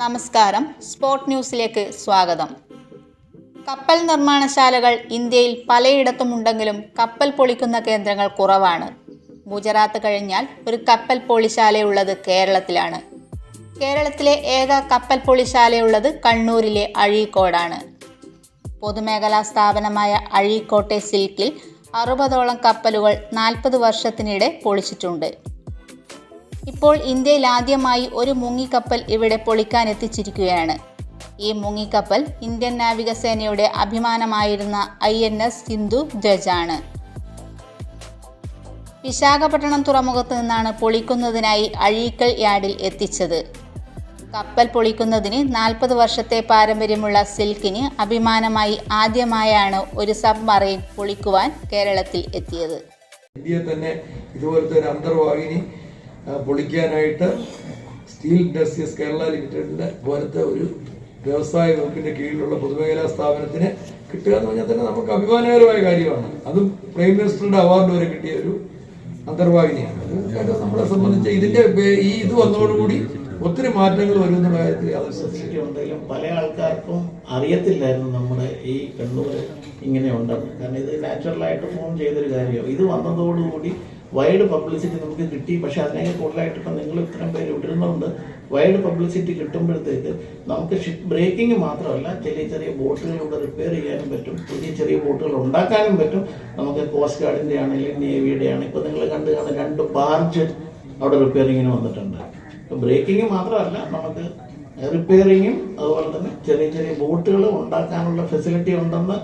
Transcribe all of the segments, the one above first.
നമസ്കാരം. സ്പോർട്ട് ന്യൂസിലേക്ക് സ്വാഗതം. കപ്പൽ നിർമ്മാണശാലകൾ ഇന്ത്യയിൽ പലയിടത്തുമുണ്ടെങ്കിലും കപ്പൽ പൊളിക്കുന്ന കേന്ദ്രങ്ങൾ കുറവാണ്. ഗുജറാത്ത് കഴിഞ്ഞാൽ ഒരു കപ്പൽ പൊളിശാലയുള്ളത് കേരളത്തിലാണ്. കേരളത്തിലെ ഏക കപ്പൽ പൊളിശാലയുള്ളത് കണ്ണൂരിലെ അഴീക്കോടാണ്. പൊതുമേഖലാ സ്ഥാപനമായ അഴീക്കോട്ടെ സിൽക്കിൽ അറുപതോളം കപ്പലുകൾ നാൽപ്പത് വർഷത്തിനിടെ പൊളിച്ചിട്ടുണ്ട്. ഇപ്പോൾ ഇന്ത്യയിൽ ആദ്യമായി ഒരു മുങ്ങിക്കപ്പൽ ഇവിടെ പൊളിക്കാൻ എത്തിച്ചിരിക്കുകയാണ്. ഈ മുങ്ങിക്കപ്പൽ ഇന്ത്യൻ നാവികസേനയുടെ അഭിമാനമായിരുന്ന ഐ എൻ എസ് സിന്ധു ധജാണ് വിശാഖപട്ടണം തുറമുഖത്ത് നിന്നാണ് പൊളിക്കുന്നതിനായി അഴീക്കൽ യാർഡിൽ എത്തിച്ചത്. കപ്പൽ പൊളിക്കുന്നതിന് നാൽപ്പത് വർഷത്തെ പാരമ്പര്യമുള്ള സിൽക്കിന് അഭിമാനമായി ആദ്യമായാണ് ഒരു സബ്മറൈൻ പൊളിക്കുവാൻ കേരളത്തിൽ എത്തിയത്. ഇന്ത്യയെ തന്നെ ഇതുപോലത്തെ ഒരു അന്തർവാഹിനി പൊളിക്കാനായിട്ട് സ്റ്റീൽ ഇൻഡസ്ട്രീസ് കേരള ലിമിറ്റഡിന്റെ പോലത്തെ ഒരു വ്യവസായ വകുപ്പിന്റെ കീഴിലുള്ള പൊതുമേഖലാ സ്ഥാപനത്തിന് കിട്ടുക എന്ന് പറഞ്ഞാൽ തന്നെ നമുക്ക് അഭിമാനകരമായ കാര്യമാണ്. അതും പ്രൈം മിനിസ്റ്ററുടെ അവാർഡ് വരെ കിട്ടിയ ഒരു അന്തർവാഹിനിയാണ്. നമ്മളെ സംബന്ധിച്ച് ഇതിന്റെ ഈ ഇത് വന്നതോടുകൂടി ഒത്തിരി മാറ്റങ്ങൾ വരുന്ന കാര്യത്തിൽ യാതൊരു പല ആൾക്കാർക്കും അറിയത്തില്ലായിരുന്നു നമ്മുടെ ഈ കണ്ണൂർ ഇങ്ങനെ ഉണ്ടെന്ന്. കാരണം ഇത് നാച്ചുറലായിട്ട് ഫോം ചെയ്തൊരു കാര്യമാണ്. ഇത് വന്നതോടുകൂടി വൈഡ് പബ്ലിസിറ്റി നമുക്ക് കിട്ടി. പക്ഷെ അതിനേക്കാൾ കൂടുതലായിട്ട് ഇപ്പം നിങ്ങൾ ഇത്രയും പേര് ഇടുന്നുണ്ട് വൈഡ് പബ്ലിസിറ്റി കിട്ടുമ്പോഴത്തേക്ക് നമുക്ക് ഷിപ്പ് ബ്രേക്കിംഗ് മാത്രമല്ല ചെറിയ ചെറിയ ബോട്ടുകളിലൂടെ റിപ്പയർ ചെയ്യാനും പറ്റും. പുതിയ ചെറിയ ബോട്ടുകൾ ഉണ്ടാക്കാനും പറ്റും. നമുക്ക് കോസ്റ്റ് ഗാർഡിന്റെ ആണെങ്കിലും നേവിയുടെ ആണ് ഇപ്പം നിങ്ങൾ കണ്ടു കാണുന്ന രണ്ട് ബാർജ് അവിടെ റിപ്പയറിങ്ങിന് വന്നിട്ടുണ്ട്. ബ്രേക്കിംഗ് മാത്രമല്ല നമുക്ക് റിപ്പയറിങ്ങും അതുപോലെ തന്നെ ചെറിയ ചെറിയ ബോട്ടുകൾ ഉണ്ടാക്കാനുള്ള ഫെസിലിറ്റി ഉണ്ടെന്ന്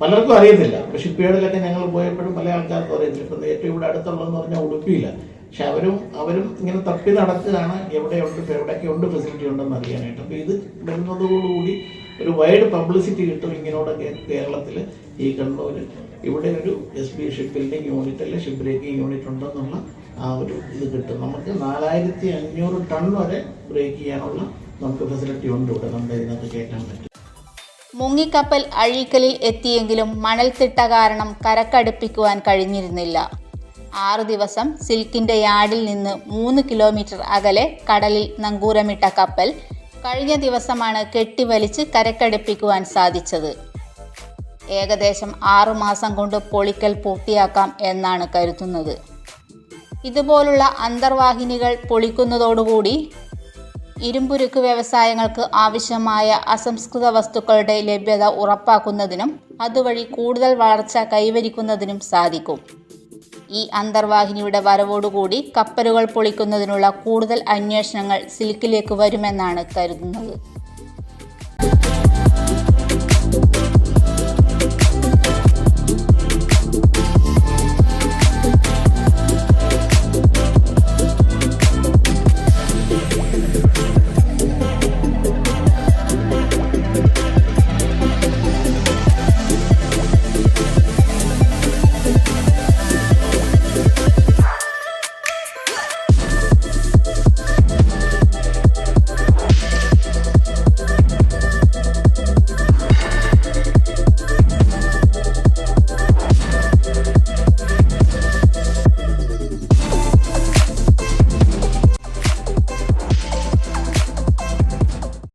പലർക്കും അറിയത്തില്ല. ഇപ്പൊ ഷിപ്പ്യാർഡിലൊക്കെ ഞങ്ങൾ പോയപ്പോഴും പല ആൾക്കാർക്കും അറിയത്തില്ല. ഇപ്പം ഏറ്റവും ഇവിടെ അടുത്തുള്ളതെന്ന് പറഞ്ഞാൽ ഉടുപ്പിയില്ല. പക്ഷെ അവരും അവരും ഇങ്ങനെ തപ്പി നടക്കുകയാണ്. എവിടെയുണ്ട് എവിടെയൊക്കെ ഉണ്ട് ഫെസിലിറ്റി ഉണ്ടെന്ന് അറിയാനായിട്ട്. അപ്പോൾ ഇത് വരുന്നതോടുകൂടി ഒരു വൈഡ് പബ്ലിസിറ്റി കിട്ടും ഇങ്ങനോടൊക്കെ കേരളത്തിൽ ഈ കണ്ണൂർ ഇവിടെ ഒരു S B ship building unit അല്ലെ ഷിപ്പ് ബ്രേക്കിംഗ് യൂണിറ്റ് ഉണ്ടെന്നുള്ള ആ ഒരു ഇത് കിട്ടും. നമുക്ക് നാലായിരത്തി അഞ്ഞൂറ് ടൺ വരെ ബ്രേക്ക് ചെയ്യാനുള്ള നമുക്ക് ഫെസിലിറ്റി ഉണ്ട് ഇവിടെ. നമ്മുടെ ഇതിനകത്ത് കയറ്റാൻ പറ്റും. മുങ്ങിക്കപ്പൽ അഴീക്കലിൽ എത്തിയെങ്കിലും മണൽത്തിട്ട കാരണം കരക്കടുപ്പിക്കുവാൻ കഴിഞ്ഞിരുന്നില്ല. ആറു ദിവസം സിൽക്കിന്റെ യാർഡിൽ നിന്ന് മൂന്ന് കിലോമീറ്റർ അകലെ കടലിൽ നങ്കൂരമിട്ട കപ്പൽ കഴിഞ്ഞ ദിവസമാണ് കെട്ടിവലിച്ച് കരക്കടുപ്പിക്കുവാൻ സാധിച്ചത്. ഏകദേശം ആറുമാസം കൊണ്ട് പൊളിക്കൽ പൂർത്തിയാക്കാം എന്നാണ് കരുതുന്നത്. ഇതുപോലുള്ള അന്തർവാഹിനികൾ പൊളിക്കുന്നതോടുകൂടി ഇരുമ്പുരുക്ക് വ്യവസായങ്ങൾക്ക് ആവശ്യമായ അസംസ്കൃത വസ്തുക്കളുടെ ലഭ്യത ഉറപ്പാക്കുന്നതിനും അതുവഴി കൂടുതൽ വളർച്ച കൈവരിക്കുന്നതിനും സാധിക്കും. ഈ അന്തർവാഹിനിയുടെ വരവോടുകൂടി കപ്പലുകൾ പൊളിക്കുന്നതിനുള്ള കൂടുതൽ അന്വേഷണങ്ങൾ സിൽക്കിലേക്ക് വരുമെന്നാണ് കരുതുന്നത്.